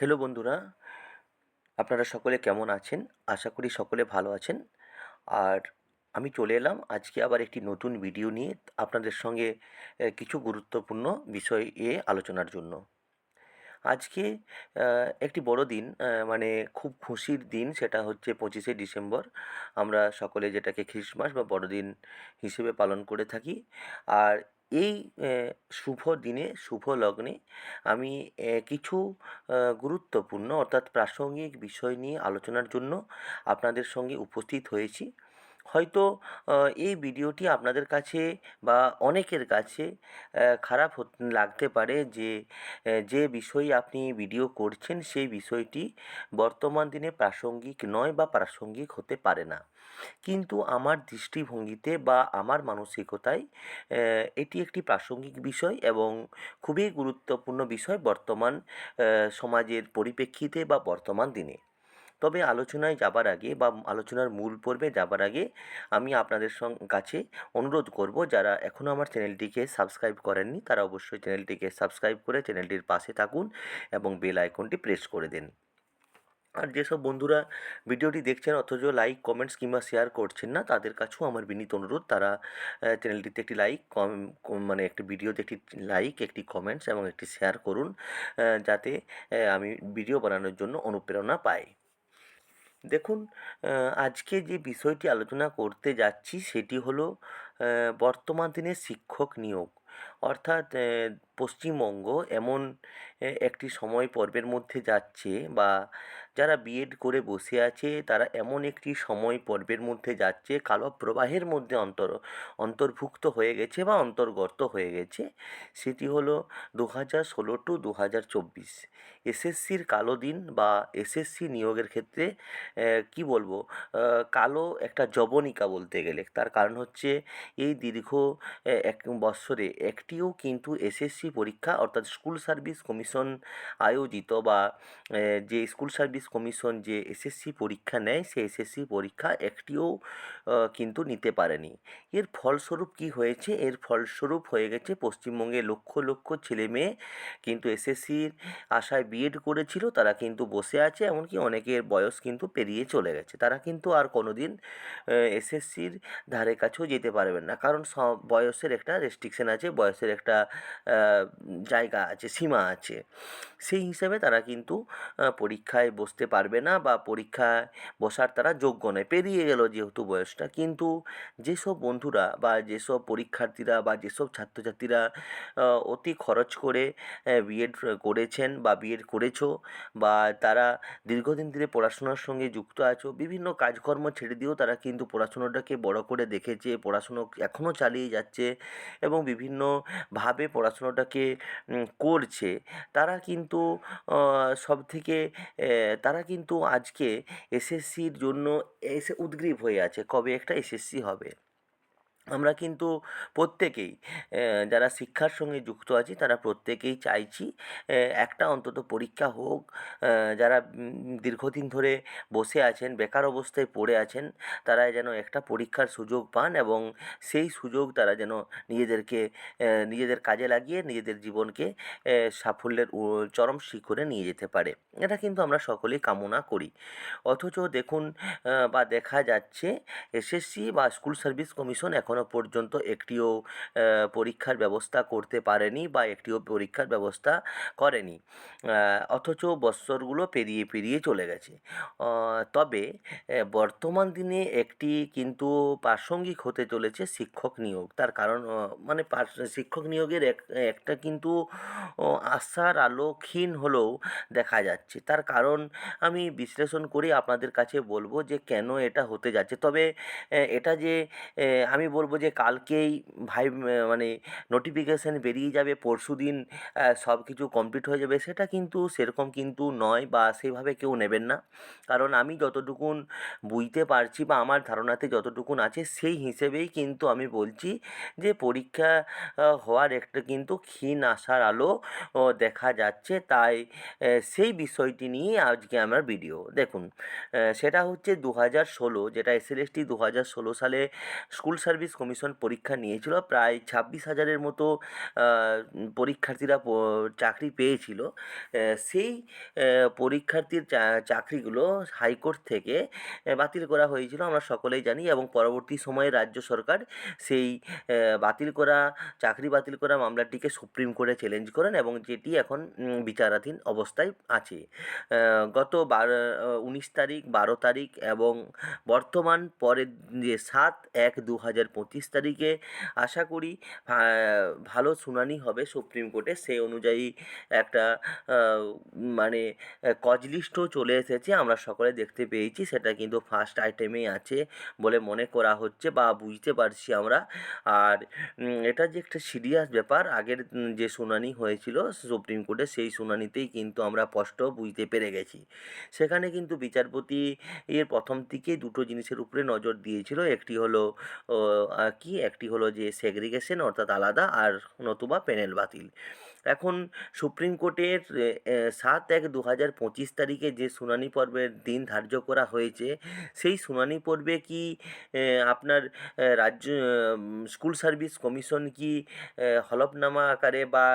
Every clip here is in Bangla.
হ্যালো বন্ধুরা, আপনারা সকলে কেমন আছেন? আশা করি সকলে ভালো আছেন। আর আমি চলে এলাম আজকে আবার একটি নতুন ভিডিও নিয়ে আপনাদের সঙ্গে কিছু গুরুত্বপূর্ণ বিষয় এ আলোচনার জন্য। আজকে একটি বড় দিন মানে খুব খুশির দিন সেটা হচ্ছে পঁচিশে ডিসেম্বর। আমরা সকলে যেটাকে খ্রিসমাস বা বড়দিন হিসেবে পালন করে থাকি। আর এই শুভ দিনে, শুভ লগ্নে আমি কিছু গুরুত্বপূর্ণ অর্থাৎ প্রাসঙ্গিক বিষয় নিয়ে আলোচনার জন্য আপনাদের সঙ্গে উপস্থিত হয়েছি। হয়তো এই ভিডিওটি আপনাদের কাছে বা অনেকের কাছে খারাপ লাগতে পারে যে যে বিষয়ে আপনি ভিডিও করছেন সেই বিষয়টি বর্তমান দিনে প্রাসঙ্গিক নয় বা প্রাসঙ্গিক হতে পারে না। কিন্তু আমার দৃষ্টিভঙ্গিতে বা আমার মানসিকতায় এটি একটি প্রাসঙ্গিক বিষয় এবং খুবই গুরুত্বপূর্ণ বিষয় বর্তমান সমাজের পরিপ্রেক্ষিতে বা বর্তমান দিনে। তবে আলোচনায় যাবার আগে বা আলোচনার মূল পর্বে যাবার আগে আমি আপনাদের কাছে অনুরোধ করব যারা এখনও আমার চ্যানেলটিকে সাবস্ক্রাইব করেননি তারা অবশ্যই চ্যানেলটিকে সাবস্ক্রাইব করে চ্যানেলটির পাশে থাকুন এবং বেল আইকনটি প্রেস করে দিন। আর যেসব বন্ধুরা ভিডিওটি দেখছেন অথচ লাইক, কমেন্টস কিংবা শেয়ার করছেন না, তাদের কাছেও আমার বিনীত অনুরোধ, তারা চ্যানেলটিতে একটি লাইক, কম মানে একটি ভিডিওতে একটি লাইক, একটি কমেন্টস এবং একটি শেয়ার করুন যাতে আমি ভিডিও বানানোর জন্য অনুপ্রেরণা পাই। দেখুন আজকে যে বিষয়টি আলোচনা করতে যাচ্ছি সেটি হলো বর্তমান দিনে শিক্ষক নিয়োগ। অর্থাৎ পশ্চিমবঙ্গ এমন একটি সময় পর্বের মধ্যে যাচ্ছে বা যারা বিএড করে বসে আছে তারা এমন একটি সময় পর্বের মধ্যে যাচ্ছে, কালো প্রবাহের মধ্যে অন্তর, অন্তর্ভুক্ত হয়ে গেছে বা অন্তর্গত হয়ে গেছে। সেটি হলো দু হাজার ষোলো টু দু হাজার চব্বিশ। এসএসসির কালো দিন বা এসএসসি নিয়োগের ক্ষেত্রে কি বলব কালো একটা জবনিকা বলতে গেলে। তার কারণ হচ্ছে এই দীর্ঘ এক বৎসরে একটিও কিন্তু এসএসসি পরীক্ষা অর্থাৎ স্কুল সার্ভিস কমিশন আয়োজিত বা যে স্কুল সার্ভিস কমিশন যে এসএসসি পরীক্ষা নেয়, সেই এসএসসি পরীক্ষা একটিও কিন্তু নিতে পারেনি। এর ফলস্বরূপ কি হয়েছে? এর ফলস্বরূপ হয়ে গেছে পশ্চিমবঙ্গে লক্ষ লক্ষ ছেলে মেয়ে কিন্তু এসএসসির আশায় বিএড করেছিল, তারা কিন্তু বসে আছে, এমনকি অনেকের বয়স কিন্তু পেরিয়ে চলে গেছে। তারা কিন্তু আর কোনো দিন এসএসসির ধারে কাছেও যেতে পারবেন না। কারণ সব বয়সের একটা রেস্ট্রিকশন আছে, বয়সের একটা জায়গা আছে, সীমা আছে। সেই হিসাবে তারা কিন্তু পরীক্ষায় বসতে পারবে না বা পরীক্ষায় বসার তারা যোগ্য নয়। পেরিয়ে গেল যেহেতু বয়সটা, কিন্তু যেসব বন্ধুরা বা যেসব পরীক্ষার্থীরা বা যেসব ছাত্রছাত্রীরা অতি খরচ করে বিএড করেছেন বা বিএড করেছ বা তারা দীর্ঘদিন ধরে পড়াশোনার সঙ্গে যুক্ত আছো, বিভিন্ন কাজকর্ম ছেড়ে দিয়েও তারা কিন্তু পড়াশুনোটাকে বড় করে দেখেছে, পড়াশুনো এখনও চালিয়ে যাচ্ছে এবং বিভিন্নভাবে পড়াশুনোটাকে করছে। তারা কিন্তু সব থেকে তারা কিন্তু আজকে এসএসসির জন্য এসে উদগ্রীব হয়ে আছে। কবে একটা এসএসসি হবে? আমরা কিন্তু প্রত্যেকেই যারা শিক্ষার সঙ্গে যুক্ত আছি তারা প্রত্যেকেই চাইছি একটা অন্তত পরীক্ষা হোক যারা দীর্ঘদিন ধরে বসে আছেন, বেকার অবস্থায় পড়ে আছেন তারা যেন একটা পরীক্ষার সুযোগ পান এবং সেই সুযোগ তারা যেন নিজেদেরকে নিজেদের কাজে লাগিয়ে নিজেদের জীবনকে সাফল্যের চরম শিখরে নিয়ে যেতে পারে। এটা কিন্তু আমরা সকলেই কামনা করি। অথচ দেখুন বা দেখা যাচ্ছে, এসএসসি বা স্কুল সার্ভিস কমিশন এখনও পর্যন্ত একটিও পরীক্ষার ব্যবস্থা করতে পারেনি বা একটিও পরীক্ষার ব্যবস্থা করেনি। অথচ বৎসরগুলো পেরিয়ে পেরিয়ে চলে গেছে। তবে বর্তমান দিনে একটি কিন্তু প্রাসঙ্গিক হতে চলেছে শিক্ষক নিয়োগ। তার কারণ মানে শিক্ষক নিয়োগের এক, একটা কিন্তু আশার আলো ক্ষীণ হলেও দেখা যাচ্ছে। তার কারণ আমি বিশ্লেষণ করে আপনাদের কাছে বলব যে কেন এটা হতে যাচ্ছে। তবে এটা যে আমি বলব যে কালকেই ভাই মানে নোটিফিকেশান বেরিয়ে যাবে, পরশু দিন সব কিছু কমপ্লিট হয়ে যাবে, সেটা কিন্তু সেরকম কিন্তু নয় বা সেইভাবে কেউ নেবেন না। কারণ আমি যতটুকুন বুঝতে পারছি বা আমার ধারণাতে যতটুকুন আছে, সেই হিসেবেই কিন্তু আমি বলছি যে পরীক্ষা হওয়ার একটা কিন্তু ক্ষীণ আশার আলো দেখা যাচ্ছে। তাই সেই বিষয়টি নিয়ে আজকে আমার ভিডিও দেখুন সেটা হচ্ছে দু হাজার ষোলো, যেটা এসএলএসটি দু হাজার ষোলো সালে স্কুল সার্ভিস সার্ভিস কমিশন পরীক্ষা নিয়েছিল। প্রায় ছাব্বিশ হাজারের মতো পরীক্ষার্থীরা চাকরি পেয়েছিল। সেই পরীক্ষার্থীর চাকরিগুলো হাইকোর্ট থেকে বাতিল করা হয়েছিল। আমরা সকলেই জানি এবং পরবর্তী সময়ে রাজ্য সরকার সেই বাতিল করা, চাকরি বাতিল করা মামলাটিকে সুপ্রিম কোর্টে চ্যালেঞ্জ করেন এবং যেটি এখন বিচারাধীন অবস্থায় আছে। গত বারো উনিশ তারিখ, বারো তারিখ এবং বর্তমান পরের যে সাত এক দু হাজার পঁচিশ তারিখে আশা করি ভালো শুনানি হবে সুপ্রিম কোর্টে। সেই অনুযায়ী একটা মানে কজ লিস্টও চলে এসেছে, আমরা সকলে দেখতে পেয়েছি। সেটা কিন্তু ফার্স্ট আইটেমেই আছে বলে মনে করা হচ্ছে বা বুঝতে পারছি আমরা। আর এটা যে একটা সিরিয়াস ব্যাপার, আগের যে শুনানি হয়েছিল সুপ্রিম কোর্টে, সেই শুনানিতেই কিন্তু আমরা স্পষ্ট বুঝতে পেরে গেছি। সেখানে কিন্তু বিচারপতি এর প্রথম থেকেই দুটো জিনিসের উপরে নজর দিয়েছিল। একটি হলো কি? একটি হলো যে সেগ্রিগেশন অর্থাৎ আলাদা আর নতুবা প্যানেল বাতিল। এখন সুপ্রিম কোর্টের সাত এক দু হাজার পঁচিশ তারিখে যে শুনানি পর্বের দিন ধার্য করা হয়েছে, সেই শুনানি পর্বে কি আপনার রাজ্য স্কুল সার্ভিস কমিশন কি হলফনামা আকারে বা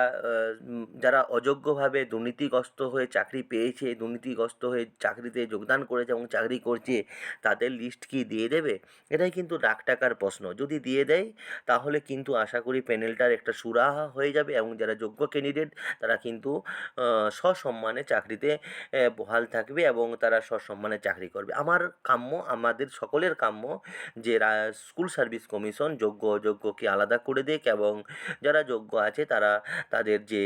যারা অযোগ্যভাবে দুর্নীতিগ্রস্ত হয়ে চাকরি পেয়েছে, দুর্নীতিগ্রস্ত হয়ে চাকরিতে যোগদান করেছে এবং চাকরি করছে, তাদের লিস্ট কি দিয়ে দেবে? এটাই কিন্তু লাখ টাকার প্রশ্ন। যদি দিয়ে দেয়, তাহলে কিন্তু আশা করি প্যানেলটার একটা সুরাহা হয়ে যাবে এবং যারা যোগ্য ক্যান্ডিডেট তারা কিন্তু সসম্মানে চাকরিতে বহাল থাকবে এবং তারা সসম্মানে চাকরি করবে। আমার কাম্য, আমাদের সকলের কাম্য যে স্কুল সার্ভিস কমিশন যোগ্য, অযোগ্যকে আলাদা করে দিক এবং যারা যোগ্য আছে তারা তাদের যে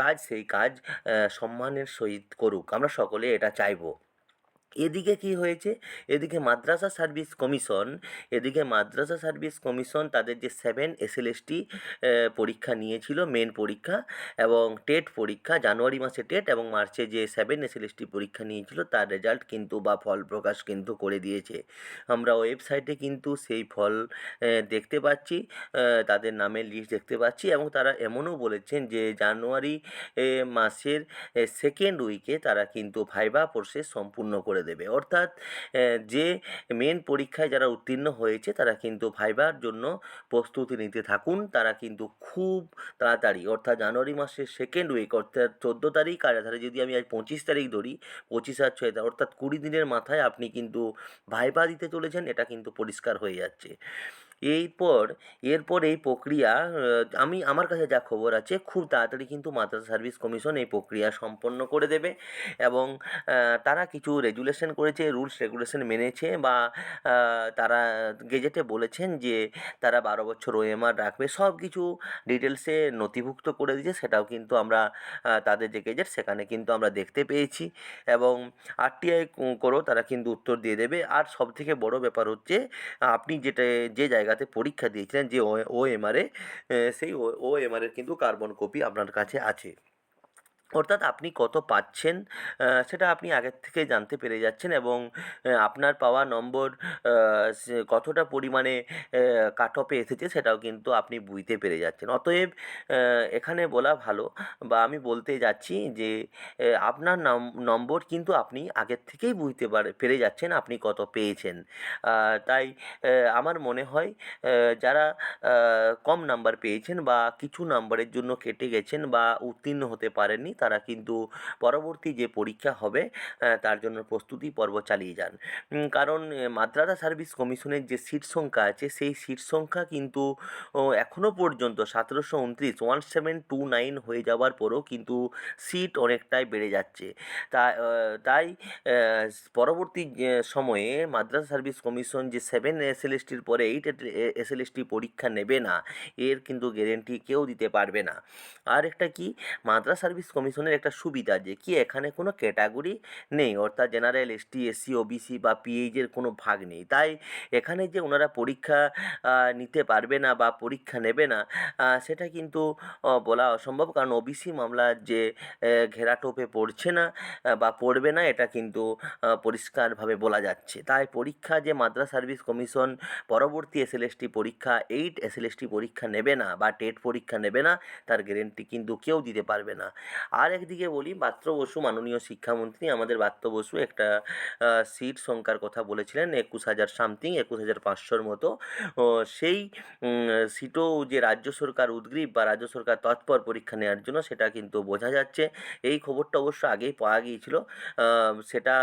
কাজ সেই কাজ সম্মানের সহিত করুক। আমরা সকলে এটা চাইব। এদিকে কী হয়েছে? এদিকে মাদ্রাসা সার্ভিস কমিশন, এদিকে মাদ্রাসা সার্ভিস কমিশন তাদের যে সেভেন এসএলএসটি পরীক্ষা নিয়েছিল মেন পরীক্ষা এবং টেট পরীক্ষা, জানুয়ারি মাসে টেট এবং মার্চে যে সেভেন এসএলএসটি পরীক্ষা নিয়েছিল, তার রেজাল্ট কিন্তু বা ফল প্রকাশ কিন্তু করে দিয়েছে। আমরা ওয়েবসাইটে কিন্তু সেই ফল দেখতে পাচ্ছি তাদের নামের লিস্ট দেখতে পাচ্ছি এবং তারা এমনও বলেছেন যে জানুয়ারি মাসের সেকেন্ড উইকে তারা কিন্তু ভাইবা প্রসেস সম্পূর্ণ করে দেবে। অর্থাৎ যে মেন পরীক্ষায় যারা উত্তীর্ণ হয়েছে, তারা কিন্তু ভাইবার জন্য প্রস্তুতি নিতে থাকুন। তারা কিন্তু খুব তাড়াতাড়ি, অর্থাৎ জানুয়ারি মাসের সেকেন্ড উইক অর্থাৎ চোদ্দ তারিখ, আর তাহলে যদি আমি আজ পঁচিশ তারিখ ধরি, পঁচিশ আর ছয়, অর্থাৎ কুড়ি দিনের মাথায় আপনি কিন্তু ভাইবা দিতে চলেছেন, এটা কিন্তু পরিষ্কার হয়ে যাচ্ছে। এরপর এরপর এই প্রক্রিয়া আমি, আমার কাছে যা খবর আছে, খুব তাড়াতাড়ি কিন্তু মাদ্রাসা সার্ভিস কমিশন এই প্রক্রিয়া সম্পন্ন করে দেবে এবং তারা কিছু রেগুলেশন করেছে, রুলস রেগুলেশন মেনেছে বা তারা গেজেটে বলেছেন যে, তারা বারো বছর ওএমআর রাখবে সব কিছু ডিটেলসে নথিভুক্ত করে দিয়েছে, সেটাও কিন্তু আমরা তাদের যে গেজেট, সেখানে কিন্তু আমরা দেখতে পেয়েছি এবং আরটিআই করেও তারা কিন্তু উত্তর দিয়ে দেবে, আর সবথেকে বড় ব্যাপার হচ্ছে, আপনি যেটা, যে জায়গা জায়গাতে পরীক্ষা দিয়েছিলেন যে ও এমআরএ সেই ও এমআরএর কিন্তু কার্বন কপি আপনার কাছে আছে। অর্থাৎ আপনি কত পাচ্ছেন সেটা আপনি আগের থেকে জানতে পেরে যাচ্ছেন এবং আপনার পাওয়া নম্বর কতটা পরিমাণে কাট অফে এসেছে সেটাও কিন্তু আপনি বুঝতে পেরে যাচ্ছেন। অতএব এখানে বলা ভালো বা আমি বলতে যাচ্ছি যে আপনার নম্বর কিন্তু আপনি আগের থেকেই বুঝতে পারে, পেরে যাচ্ছেন আপনি কত পেয়েছেন। তাই আমার মনে হয় যারা কম নাম্বার পেয়েছেন বা কিছু নাম্বারের জন্য কেটে গেছেন বা উত্তীর্ণ হতে পারেননি তারা কিন্তু পরবর্তী যে পরীক্ষা হবে তার জন্য প্রস্তুতি পর্ব চালিয়ে যান। কারণ মাদ্রাসা সার্ভিস কমিশনের যে সিট সংখ্যা আছে, সেই সিট সংখ্যা কিন্তু এখনও পর্যন্ত সতেরোশো উনত্রিশ, ওয়ান সেভেন টু নাইন হয়ে যাওয়ার পরও কিন্তু সিট অনেকটাই বেড়ে যাচ্ছে। তা তাই পরবর্তী সময়ে মাদ্রাসা সার্ভিস কমিশন যে সেভেন এসএলএসটির পরে এইট এসএলএসটি পরীক্ষা নেবে না, এর কিন্তু গ্যারেন্টি কেউ দিতে পারবে না। আর একটা কি মাদ্রাসা সার্ভিস কমিশন কমিশনের একটা সুবিধা যে কি এখানে কোনো ক্যাটাগরি নেই, অর্থাৎ জেনারেল এসটি এসসি ওবিসি বা পিএইচের কোনো ভাগ নেই। তাই এখানে যে ওনারা পরীক্ষা নিতে পারবে না বা পরীক্ষা নেবে না সেটা কিন্তু বলা অসম্ভব। কারণ ওবিসি মামলার যে ঘেরাটোপে পড়ছে না বা পড়বে না, এটা কিন্তু পরিষ্কারভাবে বলা যাচ্ছে। তাই পরীক্ষা যে মাদ্রাস সার্ভিস কমিশন পরবর্তী এসএলএসটি পরীক্ষা, এইট এস এসএলএসটি পরীক্ষা নেবে না বা টেট পরীক্ষা নেবে না, তার গ্যারেন্টি কিন্তু কেউ দিতে পারবে না। আর একদিকে বলি ব্রাত্য বসু মাননীয় শিক্ষামন্ত্রী আমাদের বাত্র বসু একটা সিট সংখ্যার কথা বলেছিলেন, একুশ হাজার সামথিং একুশ হাজার পাঁচশোর মতো। সেই সিটও যে রাজ্য সরকার উদ্গ্রীব বা রাজ্য সরকার তৎপর পরীক্ষা নেওয়ার জন্য সেটা কিন্তু বোঝা যাচ্ছে। এই খবরটা অবশ্য আগেই পাওয়া গিয়েছিল। সেটা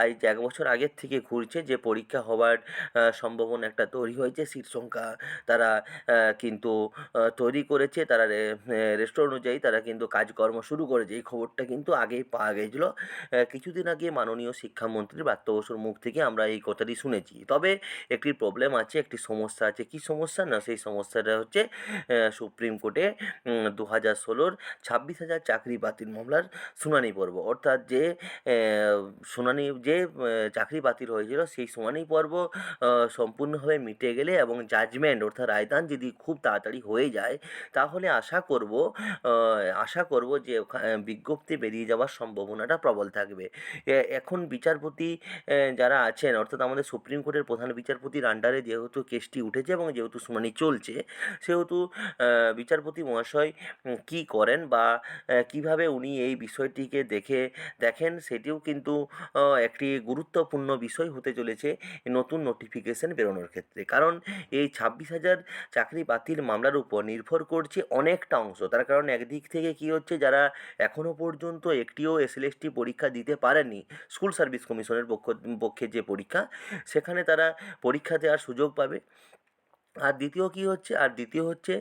আজ এক বছর আগের থেকে ঘুরছে যে পরীক্ষা হওয়ার সম্ভাবনা একটা তৈরি হয়েছে। সিট সংখ্যা তারা কিন্তু তৈরি করেছে। তারা রেস্টোর অনুযায়ী তারা কিন্তু কাজকর্ম শুরু করেছে এই খবরটা কিন্তু আগেই পাওয়া গিয়েছিল কিছুদিন আগে মাননীয় শিক্ষামন্ত্রী ব্রাত্য বসুর মুখ থেকে আমরা এই কথাটি শুনেছি। তবে একটি প্রবলেম আছে, একটি সমস্যা আছে। কী সমস্যা? না, সেই সমস্যাটা হচ্ছে সুপ্রিম কোর্টে দু হাজার ষোলোর ছাব্বিশ হাজার চাকরি বাতিল মামলার শুনানি পর্ব। অর্থাৎ যে শুনানি, যে চাকরি বাতিল হয়েছিল, সেই শুনানি পর্ব সম্পূর্ণভাবে মিটে গেলে এবং জাজমেন্ট অর্থাৎ রায়দান যদি খুব তাড়াতাড়ি হয়ে যায়, তাহলে আশা করব আশা করব যে বিজ্ঞপ্তি বেরিয়ে যাওয়ার সম্ভাবনাটা প্রবল থাকবে। এখন বিচারপতি যারা আছেন, অর্থাৎ আমাদের সুপ্রিম কোর্টের প্রধান বিচারপতির আন্ডারে যেহেতু কেসটি উঠেছে এবং যেহেতু শুনানি চলছে, সেহেতু বিচারপতি মহাশয় কী করেন বা কীভাবে উনি এই বিষয়টিকে দেখে দেখেন, সেটিও কিন্তু একটি গুরুত্বপূর্ণ বিষয় হতে চলেছে নতুন নোটিফিকেশন বেরোনোর ক্ষেত্রে। কারণ এই ছাব্বিশ হাজার চাকরি বাতিল মামলার উপর নির্ভর করছে অনেকটা অংশ। তার কারণ একদিক থেকে কী হচ্ছে, যারা এখনও পর্যন্ত একটিও এসএলএসটি পরীক্ষা দিতে পারেনি স্কুল সার্ভিস কমিশনের পক্ষ, পক্ষে যে পরীক্ষা, সেখানে তারা পরীক্ষা দেওয়ার সুযোগ পাবে। আর দ্বিতীয় কী হচ্ছে? আর দ্বিতীয় হচ্ছে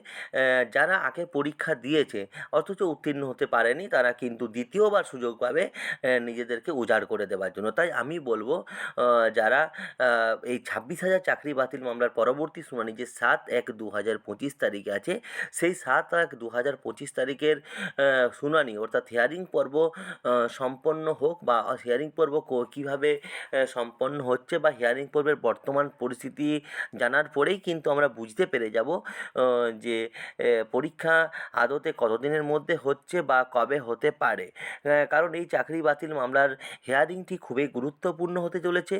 যারা আগে পরীক্ষা দিয়েছে, অথচ উত্তীর্ণ হতে পারেনি, তারা কিন্তু দ্বিতীয়বার সুযোগ পাবে নিজেদেরকে উজাড় করে দেওয়ার জন্য। তাই আমি বলব যারা এই ছাব্বিশ হাজার চাকরি বাতিল মামলার পরবর্তী শুনানি যে সাত এক দু হাজার পঁচিশ তারিখে আছে, সেই সাত এক দু হাজার পঁচিশ তারিখের শুনানি, অর্থাৎ হিয়ারিং পর্ব সম্পন্ন হোক বা হিয়ারিং পর্ব কীভাবে সম্পন্ন হচ্ছে বা হিয়ারিং পর্বের বর্তমান পরিস্থিতি জানার পরেই কিন্তু আমরা বুঝতে পেরে যাব যে পরীক্ষা আদতে কতদিনের মধ্যে হচ্ছে বা কবে হতে পারে। কারণ এই চাকরি বাতিল মামলার হিয়ারিংটি খুবই গুরুত্বপূর্ণ হতে চলেছে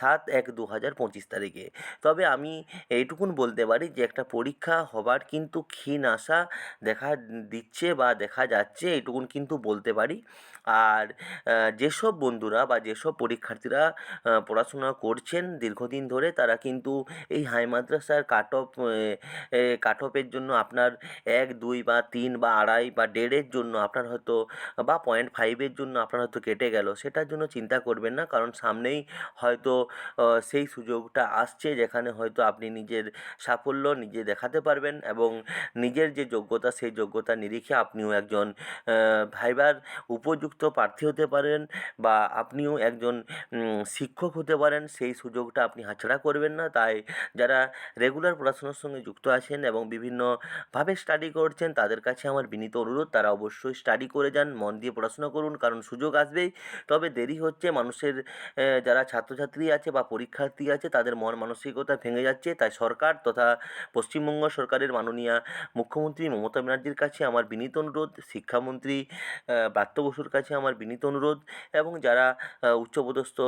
সাত এক দু হাজার পঁচিশ তারিখে। তবে আমি এইটুকুন বলতে পারি যে, একটা পরীক্ষা হবার কিন্তু ক্ষীণ আশা দেখা দিচ্ছে বা দেখা যাচ্ছে, এইটুকুন কিন্তু বলতে পারি। আর যেসব বন্ধুরা বা যেসব পরীক্ষার্থীরা পড়াশোনা করছেন দীর্ঘদিন ধরে, তারা কিন্তু এই হাই মাদ্রাসার কাট অফ কাট অফের জন্য আপনার এক, দুই বা তিন বা আড়াই বা দেড়ের জন্য আপনার হয়তো, বা পয়েন্ট ফাইভের জন্য আপনার হয়তো কেটে গেল। সেটার জন্য চিন্তা করবেন না, কারণ সামনেই হয়তো সেই সুযোগটা আসছে যেখানে হয়তো আপনি নিজের সাফল্য নিজে দেখাতে পারবেন এবং নিজের যে যোগ্যতা, সেই যোগ্যতা নিরিখে আপনিও একজন ভাইবার উপযুক্ত প্রার্থী হতে পারেন বা আপনিও একজন শিক্ষক হতে পারেন, সেই সুযোগটা আপনি হাতছাড়া করবেন না। তাই যারা রেগুলার পড়াশোনার সঙ্গে যুক্ত আছেন এবং বিভিন্নভাবে স্টাডি করছেন, তাদের কাছে আমার বিনীত অনুরোধ, তারা অবশ্যই স্টাডি করে যান, মন দিয়ে পড়াশোনা করুন, কারণ সুযোগ আসবেই। তবে দেরি হচ্ছে, মানুষের যারা ছাত্রছাত্রী আছে বা পরীক্ষার্থী আছে, তাদের মন মানসিকতা ভেঙে যাচ্ছে। তাই সরকার তথা পশ্চিমবঙ্গ সরকারের মাননীয় মুখ্যমন্ত্রী মমতা ব্যানার্জির কাছে আমার বিনীত অনুরোধ, শিক্ষামন্ত্রী ব্রাত্য বসুর কাছে আমার বিনীত অনুরোধ এবং যারা উচ্চপদস্থ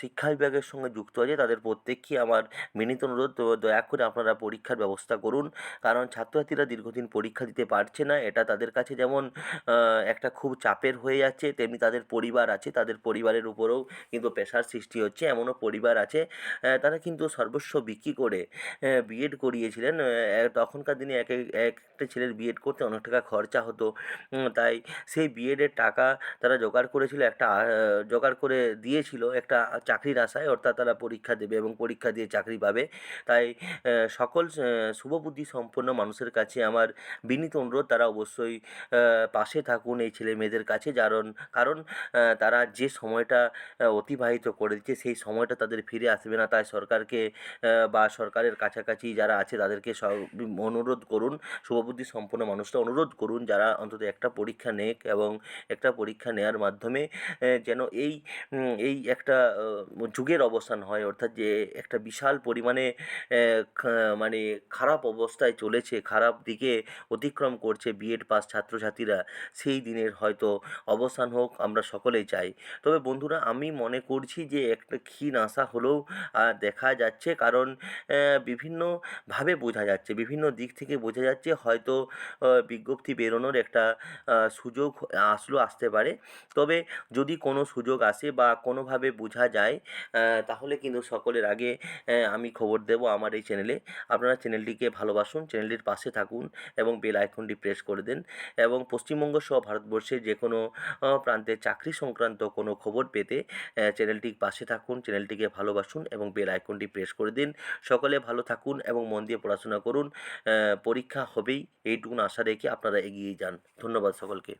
শিক্ষা বিভাগের সঙ্গে যুক্ত আছে তাদের প্রত্যেককেই আমার বিনীত অনুরোধ। দয়া করে আপনারা পরীক্ষার ব্যবস্থা করুন। কারণ ছাত্রছাত্রীরা দীর্ঘদিন পরীক্ষা দিতে পারছে না। এটা তাদের কাছে যেমন একটা খুব চাপের হয়ে যাচ্ছে, তেমনি তাদের পরিবার আছে। তাদের পরিবারের উপরেও কিন্তু পেশার সৃষ্টি হচ্ছে। এমনও পরিবার আছে তারা কিন্তু সর্বস্ব বিক্রি করে বিএড করিয়েছিলেন। তখনকার দিনে এক একটা ছেলের বিএড করতে অনেক টাকা খরচা হতো। তাই সেই বিএডের টাকা তারা জোগাড় করেছিল একটা জোগাড় করে দিয়েছিল একটা চাকরির আশায়, অর্থাৎ তারা পরীক্ষা দেবে এবং পরীক্ষা দিয়ে চাকরি পাবে। তাই সকল শুভবুদ্ধি সম্পন্ন মানুষের কাছে আমার বিনীত অনুরোধ, তারা অবশ্যই পাশে থাকুন এই ছেলে মেয়েদের কাছে। কারণ কারণ তারা যে সময়টা অতিবাহিত করে দিচ্ছে, সেই সময়টা তাদের ফিরে আসবে না। তাই সরকারকে বা সরকারের কাছাকাছি যারা আছে, তাদেরকে অনুরোধ করুন, শুভবুদ্ধি সম্পন্ন মানুষরা অনুরোধ করুন, যারা অন্তত একটা পরীক্ষা নেক এবং একটা পরীক্ষা নেওয়ার মাধ্যমে যেন এই এই একটা যুগের অবসান হয়। অর্থাৎ যে একটা বিশাল পরিমাণে মানে খারাপ অবস্থায় চলেছে, খারাপ দিকে অতিক্রম করছে বিএড পাস ছাত্রছাত্রীরা, সেই দিনের হয়তো অবসান হোক, আমরা সকলেই চাই। তবে বন্ধুরা, আমি মনে করছি যে একটা ক্ষীণ আশা হলেও দেখা যাচ্ছে। কারণ বিভিন্নভাবে বোঝা যাচ্ছে, বিভিন্ন দিক থেকে বোঝা যাচ্ছে। হয়তো বিজ্ঞপ্তি বেরোনোর একটা সুযোগ আসলো, আসতে পারে। তবে যদি কোনো সুযোগ আসে বা কোনোভাবে বোঝা যায় তাহলে কিন্তু সকলের আগে আমি খবর দেব আমার এই চ্যানেলে আপনারা চ্যানেলটিকে ভালোবাসুন চ্যানেলটির পাশে থাকুন এবং বেল আইকনটি প্রেস করে দেন এবং পশ্চিমবঙ্গ সহ ভারতবর্ষের যে কোনো প্রান্তে চাকরি সংক্রান্ত কোনো খবর পেতে চ্যানেলটির পাশে থাকুন চ্যানেলটিকে ভালোবাসুন এবং বেল আইকনটি প্রেস করে দিন। সকলে ভালো থাকুন এবং মন দিয়ে পড়াশোনা করুন পরীক্ষা হবেই এইটুকুন আশা রেখে আপনারা এগিয়ে যান। ধন্যবাদ সকলকে।